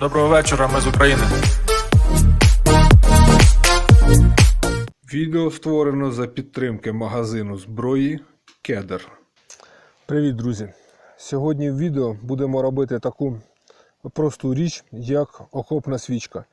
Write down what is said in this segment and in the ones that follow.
Доброго вечора, ми з України. Відео створено за підтримки магазину зброї Кедр. Привіт, друзі! Сьогодні в відео будемо робити таку просту річ, як окопна свічка.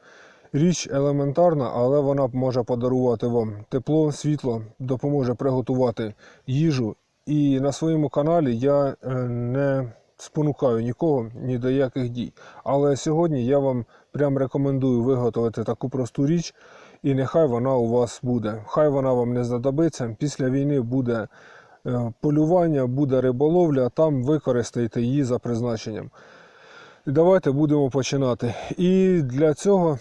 Річ елементарна, але вона може подарувати вам тепло, світло, допоможе приготувати їжу. І на своєму каналі я е, не спонукаю нікого ні до яких дій. Але сьогодні я вам прям рекомендую виготовити таку просту річ, і нехай вона у вас буде. Хай вона вам не знадобиться. Після війни буде е, полювання, буде риболовля, там використайте її за призначенням. Давайте будемо починати. І для цього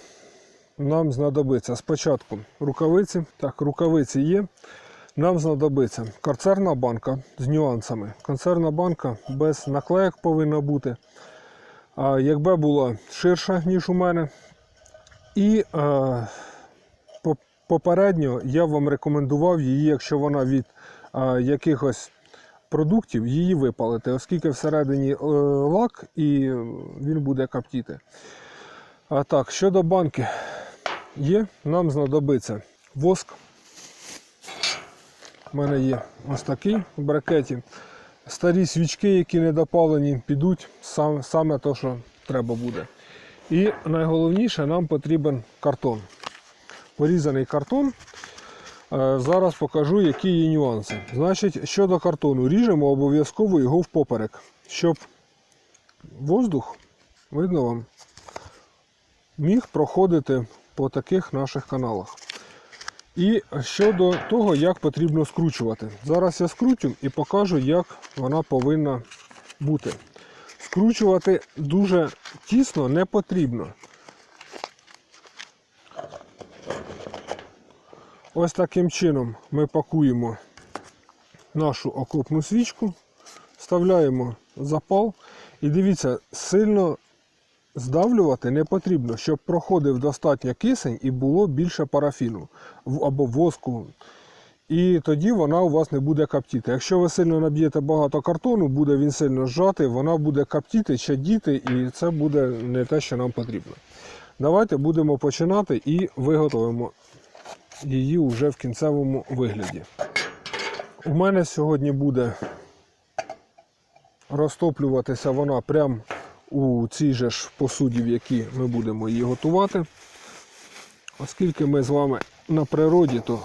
нам знадобиться спочатку рукавиці. Так, рукавиці є. Нам знадобиться карцерна банка з нюансами. Концерна банка без наклеїк повинна бути. Якби була ширша, ніж у мене. І е, попередньо я вам рекомендував її, якщо вона від е, якихось продуктів, її випалити, оскільки всередині е, лак і він буде каптіти. А так, щодо банки, є, нам знадобиться воск. У мене є ось такий в бракеті. Старі свічки, які недопалені, підуть сам, саме те, що треба буде. І найголовніше, нам потрібен картон. Порізаний картон. Е, Зараз покажу, які є нюанси. Значить, щодо картону, ріжемо обов'язково його впоперек, щоб воздух, видно вам, міг проходити по таких наших каналах. І щодо того, як потрібно скручувати. Зараз я скрутю і покажу, як вона повинна бути. Скручувати дуже тісно не потрібно. Ось таким чином ми пакуємо нашу окопну свічку, вставляємо запал. І дивіться, сильно здавлювати не потрібно, щоб проходив достатньо кисень і було більше парафіну або воску. І тоді вона у вас не буде каптіти. Якщо ви сильно наб'єте багато картону, буде він сильно зжатий, вона буде каптіти, чадіти, і це буде не те, що нам потрібно. Давайте будемо починати і виготовимо її вже в кінцевому вигляді. У мене сьогодні буде розтоплюватися вона прямо у цій же ж посуді, в якій ми будемо її готувати. Оскільки ми з вами на природі, то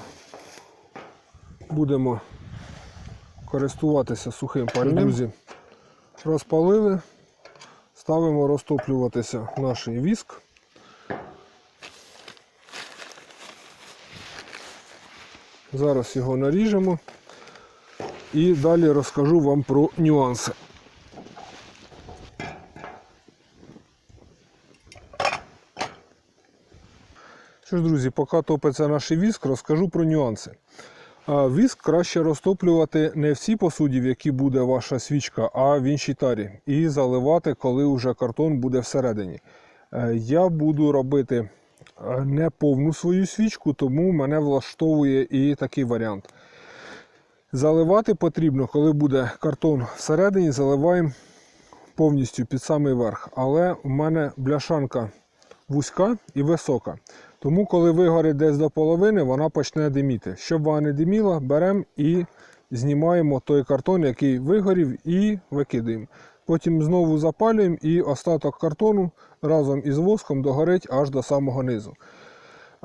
будемо користуватися сухим. Друзі, розпалили, ставимо розтоплюватися наш віск. Зараз його наріжемо і далі розкажу вам про нюанси. Що ж, друзі, поки топиться наш віск, розкажу про нюанси. Віск краще розтоплювати не в цій посуді, в якій буде ваша свічка, а в іншій тарі. І заливати, коли вже картон буде всередині. Е, Я буду робити е, не повну свою свічку, тому мене влаштовує і такий варіант. Заливати потрібно, коли буде картон всередині, заливаємо повністю під самий верх. Але у мене бляшанка вузька і висока. Тому, коли вигорить десь до половини, вона почне диміти. Щоб вона не диміла, беремо і знімаємо той картон, який вигорів, і викидаємо. Потім знову запалюємо і остаток картону разом із воском догорить аж до самого низу.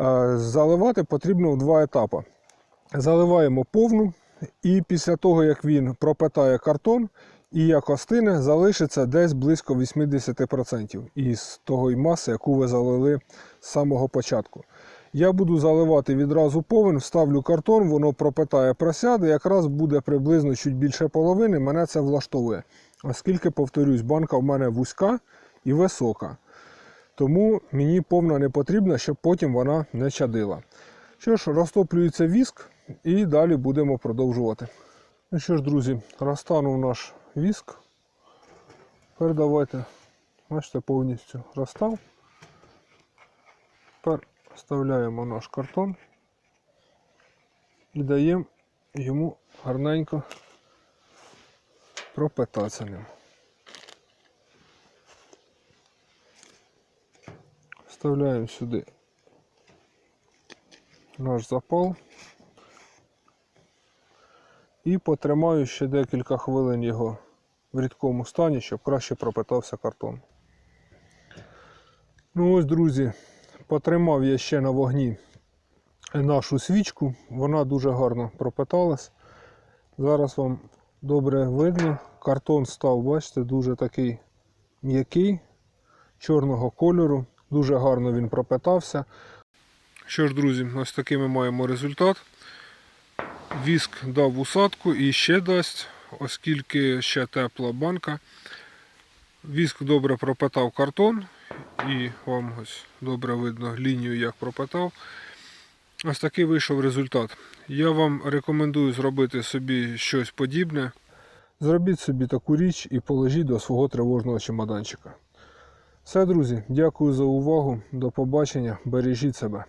Е, Заливати потрібно в два етапи. Заливаємо повну, і після того, як він пропитає картон і як остине, залишиться десь близько 80% із того маси, яку ви залили з самого початку. Я буду заливати відразу повен, вставлю картон, воно пропитає, просяде, якраз буде приблизно чуть більше половини, мене це влаштовує. Оскільки, повторюсь, банка в мене вузька і висока. Тому мені повна не потрібна, щоб потім вона не чадила. Що ж, розтоплюється віск і далі будемо продовжувати. Ну що ж, друзі, розтанув наш віск. Тепер давайте, бачите, повністю розстав. Тепер вставляємо наш картон і даємо йому гарненько пропитатися ним. Вставляємо сюди наш запал. І потримаю ще декілька хвилин його в рідкому стані, щоб краще пропитався картон. Ну ось, друзі, потримав я ще на вогні нашу свічку. Вона дуже гарно пропиталась. Зараз вам добре видно. Картон став, бачите, дуже такий м'який, чорного кольору. Дуже гарно він пропитався. Що ж, друзі, ось такий ми маємо результат. Віск дав усадку і ще дасть, оскільки ще тепла банка. Віск добре пропитав картон, і вам ось добре видно лінію, як пропитав. Ось такий вийшов результат. Я вам рекомендую зробити собі щось подібне. Зробіть собі таку річ і положіть до свого тривожного чемоданчика. Все, друзі, дякую за увагу. До побачення. Бережіть себе.